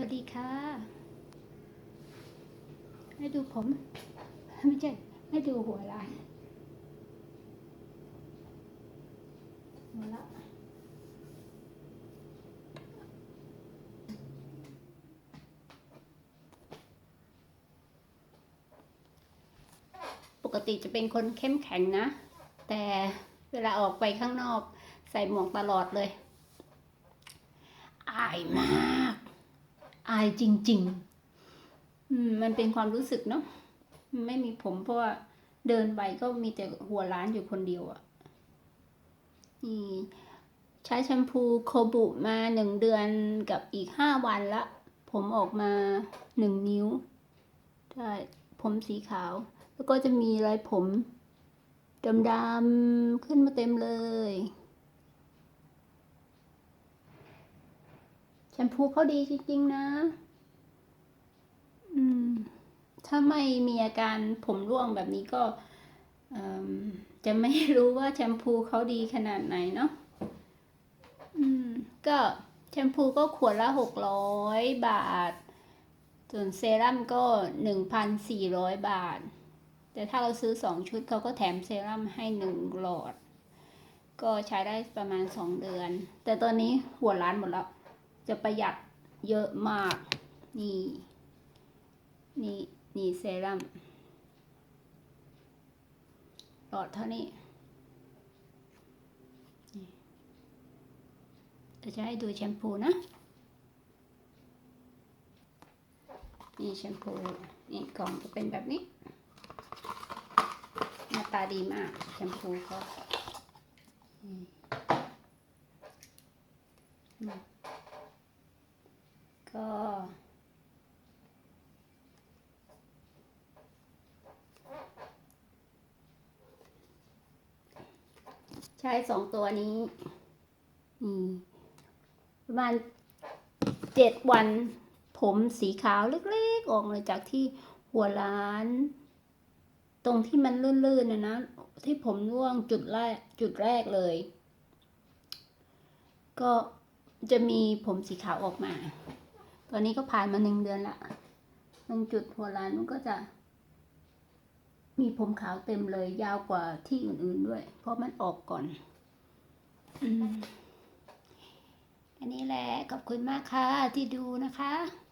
วัสดีค่ะ ให้ดูผม ไม่ใช่ให้ดูหัวลายหัวละปกติจะเป็นคนเข้มแข็งนะ แต่เวลาออกไปข้างนอก ใส่หมวกตลอดเลย อายมาก อายจริง ๆ อืม มันเป็นความรู้สึกเนาะไม่มีผมเพราะว่าเดินไปก็มีแต่หัวร้านอยู่คนเดียวอะ่ะนี่ใช้แชมพูโคบุมาหนึ่งเดือนกับอีกห้าวันละ ผมออกมาหนึ่งนิ้วใช่ผมสีขาว แล้วก็จะมีรอยผมดำๆขึ้นมาเต็มเลย ชมพูเขาดีจริงๆนะ อืม ถ้าไม่มีอาการผมร่วงแบบนี้ก็จะไม่รู้ว่าแชมพูเขาดีขนาดไหนเนาะ อืม ก็แชมพูก็ขวดละหกร้อยบาท ส่วนเซรั่มก็หนึ่งพันสี่ร้อยบาท แต่ถ้าเราซื้อสองชุดเขาก็แถมเซรั่มให้หนึ่งหลอด ก็ใช้ได้ประมาณสองเดือน แต่ตอนนี้หัวร้านหมดแล้ว จะประหยัดเยอะมาก นี่ นี่นี่เซรั่มหลอดเท่านี้จะให้ดูแชมพูนะ นี่แชมพู นี่กล่องจะเป็นแบบนี้ หน้าตาดีมาก แชมพูเขาอืมอืม ก็ใช้สองตัวนี้ อืม ประมาณเจ็ดวันผมสีขาวเล็กๆ ออกมาจากที่หัวล้าน ตรงที่มันลื่นๆนะนะ ที่ผมร่วงจุดแรกจุดแรกเลย ก็จะมีผมสีขาวออกมา ตอนนี้ก็ผ่านมาหนึ่งเดือนละตรงจุดหัวล้านมันก็จะ มีผมขาวเต็มเลย ยาวกว่าที่อื่นๆด้วย เพราะมันออกก่อนอันนี้แหละ ขอบคุณมากค่ะที่ดูนะคะ